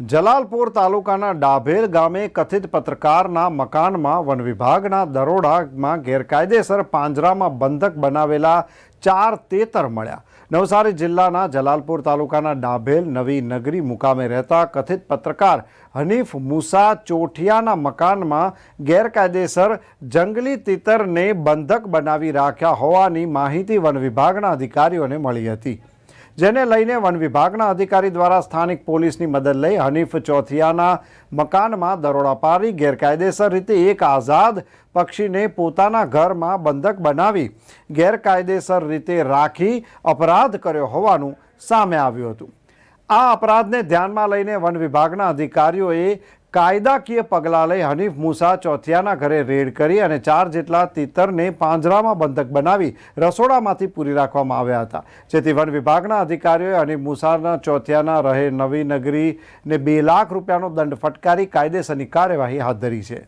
જલાલપુર તાલુકાના ડાભેલ ગામે કથિત પત્રકારના મકાનમાં વન વિભાગના દરોડામાં ગેરકાયદેસર પાંજરામાં બંધક બનાવેલા ચાર તેતર મળ્યા. નવસારી જિલ્લાના જલાલપુર તાલુકાના ડાભેલ નવી નગરી મુકામે રહેતા કથિત પત્રકાર હનીફ મુસા ચોઠિયાના મકાનમાં ગેરકાયદેસર જંગલી તીતરને બંધક બનાવી રાખ્યા હોવાની માહિતી વન વિભાગના અધિકારીઓને મળી હતી. જેને લઈને વન વિભાગના અધિકારી દ્વારા સ્થાનિક પોલીસની મદદ લઈ હનીફ ચોથિયાના મકાનમાં દરોડા પાડી ગેરકાયદેસર રીતે એક આઝાદ પક્ષીને પોતાના ઘરમાં બંધક બનાવી, ગેરકાયદેસર રીતે રાખી અપરાધ કર્યો હોવાનું સામે આવ્યું હતું. આ અપરાધને ધ્યાનમાં લઈને વન વિભાગના અધિકારીઓએ કાયદાકીય પગલાં લઈ હનીફ મુસા ચોથિયાના ઘરે રેડ કરી અને ચાર જેટલા તીતરને પાંજરામાં બંધક બનાવી રસોડામાંથી પૂરી રાખવામાં આવ્યા હતા. જેથી વન વિભાગના અધિકારીઓએ હનીફ મુસાના ચોથિયાના રહે નવી નગરીને બે લાખ રૂપિયાનો દંડ ફટકારી કાયદેસરની કાર્યવાહી હાથ ધરી છે.